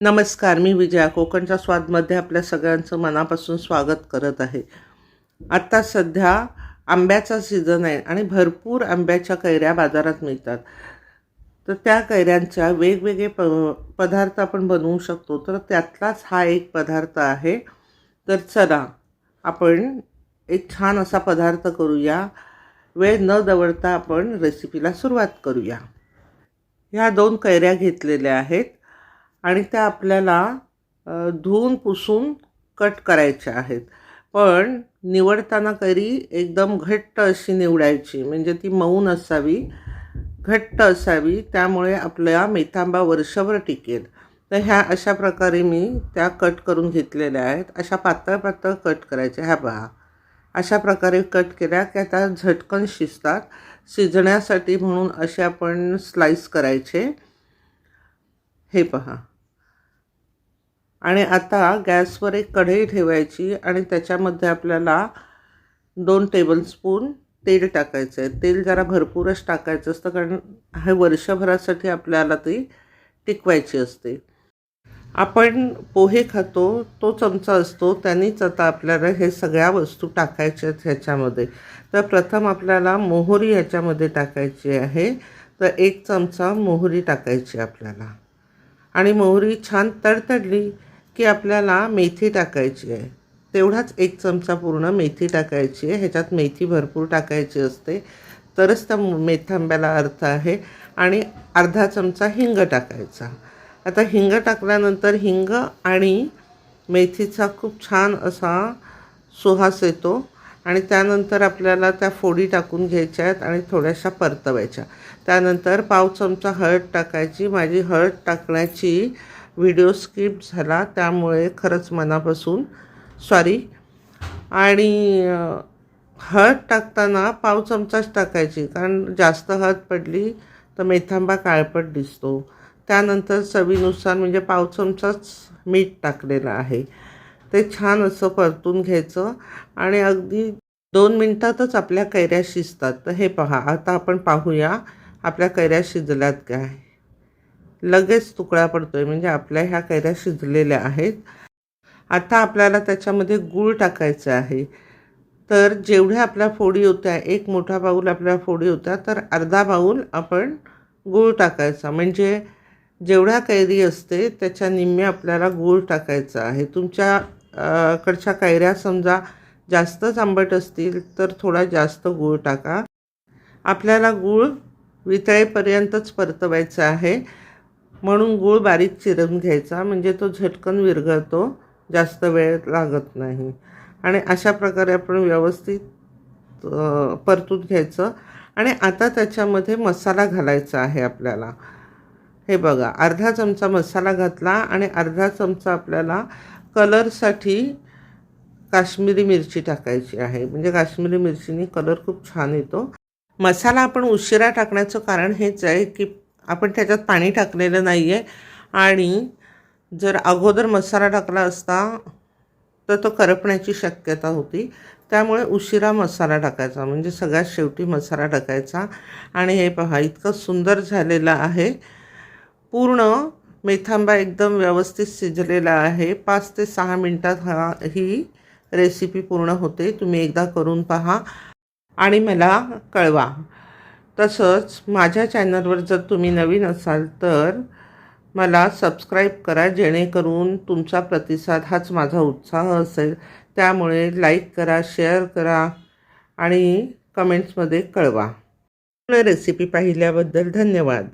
नमस्कार मी विजया. कोकणच्या स्वादमध्ये आपल्या सगळ्यांचं मनापासून स्वागत करत आहे. आत्ता सध्या आंब्याचा सीझन आहे आणि भरपूर आंब्याच्या कैऱ्या बाजारात मिळतात. तर त्या कैऱ्यांच्या वेगवेगळे प पदार्थ आपण बनवू शकतो. तर त्यातलाच हा एक पदार्थ आहे. तर चला आपण एक छान असा पदार्थ करूया. वेळ न दवडता आपण रेसिपीला सुरुवात करूया. ह्या दोन कैऱ्या घेतलेल्या आहेत. आणि त्या आपल्याला धुवून पुसून कट करायच्या आहेत. पण निवडताना करी एकदम घट्ट अशी निवडायची. म्हणजे ती मऊ नसावी घट्ट असावी त्यामुळे आपल्या मेथांबा वर्षभर टिकेल. तर ह्या अशा प्रकारे मी त्या कट करून घेतलेल्या आहेत. अशा पातळ पातळ कट करायच्या. ह्या पहा. अशा प्रकारे कट केल्या की आता झटकन शिजतात. शिजण्यासाठी म्हणून असे आपण स्लाईस करायचे. हे पहा. आणि आता गॅसवर एक कढई ठेवायची आणि त्याच्यामध्ये आपल्याला दोन टेबलस्पून तेल टाकायचं आहे. तेल जरा भरपूरच टाकायचं असतं कारण हे वर्षभरासाठी आपल्याला ती टिकवायची असते. आपण पोहे खातो तो चमचा असतो त्यांनीच आता आपल्याला हे सगळ्या वस्तू टाकायच्या आहेत ह्याच्यामध्ये. तर प्रथम आपल्याला मोहरी ह्याच्यामध्ये टाकायची आहे. तर एक चमचा मोहरी टाकायची आपल्याला. आणि मोहरी छान तडतडली की आपल्याला मेथी टाकायची आहे. तेवढाच एक चमचा पूर्ण मेथी टाकायची आहे. ह्याच्यात मेथी भरपूर टाकायची असते. तरच त्या मेथांब्याला अर्थ आहे. आणि अर्धा चमचा हिंग टाकायचा. आता हिंग टाकल्यानंतर हिंग आणि मेथीचा खूप छान असा सुहास येतो. आणि त्यानंतर आपल्याला त्या फोडी टाकून घ्यायच्या आहेत आणि थोड्याशा परतवायच्या. त्यानंतर पाव चमचा हळद टाकायची. माझी हळद टाकण्याची व्हिडिओ स्किप झाला त्यामुळे खरंच मनापासून सॉरी आणि हळद टाकताना पाव चमचाच टाकायची कारण जास्त हळद पडली तर मेथांबा काळपट दिसतो. त्यानंतर चवीनुसार म्हणजे पाव चमचाच मीठ टाकलेलं आहे. ते छान असं परतून घ्यायचं आणि अगदी दोन मिनटातच आपल्या कैऱ्या शिजतात. तर हे पहा आता आपण पाहूया आपल्या कैऱ्या शिजल्यात काय. लगेच तुकडा आहे म्हणजे आपल्या ह्या कैऱ्या शिजलेल्या आहेत. आता आपल्याला त्याच्यामध्ये गूळ टाकायचं आहे. तर जेवढ्या आपल्या फोडी होत्या एक मोठा बाऊल आपल्या फोडी होत्या तर अर्धा बाऊल आपण गूळ टाकायचा. म्हणजे जेवढ्या कैरी असते त्याच्या निम्मे आपल्याला गूळ टाकायचा आहे. तुमच्या कडच्या कैऱ्या समजा जास्तच आंबट असतील तर थोडा जास्त गूळ टाका. आपल्याला गूळ वितळेपर्यंतच परतवायचा आहे. म्हणून गूळ बारीक चिरून घ्यायचा म्हणजे तो झटकन विरघळतो जास्त वेळ लागत नाही. आणि अशा प्रकारे आपण व्यवस्थित परतून घ्यायचं. आणि आता त्याच्यामध्ये मसाला घालायचा आहे आपल्याला. हे बघा अर्धा चमचा मसाला घातला आणि अर्धा चमचा आपल्याला कलरसाठी काश्मीरी मिरची टाकायची आहे. म्हणजे काश्मीरी मिरचीने कलर खूप छान येतो. मसाला आपण उशिरा टाकण्याचं कारण हेच आहे की आपण त्याच्यात पाणी टाकलेलं नाही आहे आणि जर अगोदर मसाला टाकला असता तर तो करपण्याची शक्यता होती. त्यामुळे उशिरा मसाला टाकायचा. म्हणजे सगळ्यात शेवटी मसाला टाकायचा. आणि हे पहा इतकं सुंदर झालेलं आहे. पूर्ण मेथांबा एकदम व्यवस्थित शिजलेला आहे. पाच ते सहा मिनटात हा ही रेसिपी पूर्ण होते. तुम्ही एकदा करून पहा आणि मला कळवा. तसंच माझ्या चॅनलवर जर तुम्ही नवीन असाल तर मला सबस्क्राईब करा जेणेकरून तुमचा प्रतिसाद हाच माझा उत्साह असेल. त्यामुळे लाईक करा शेअर करा आणि कमेंट्समध्ये कळवा. रेसिपी पाहिल्याबद्दल धन्यवाद.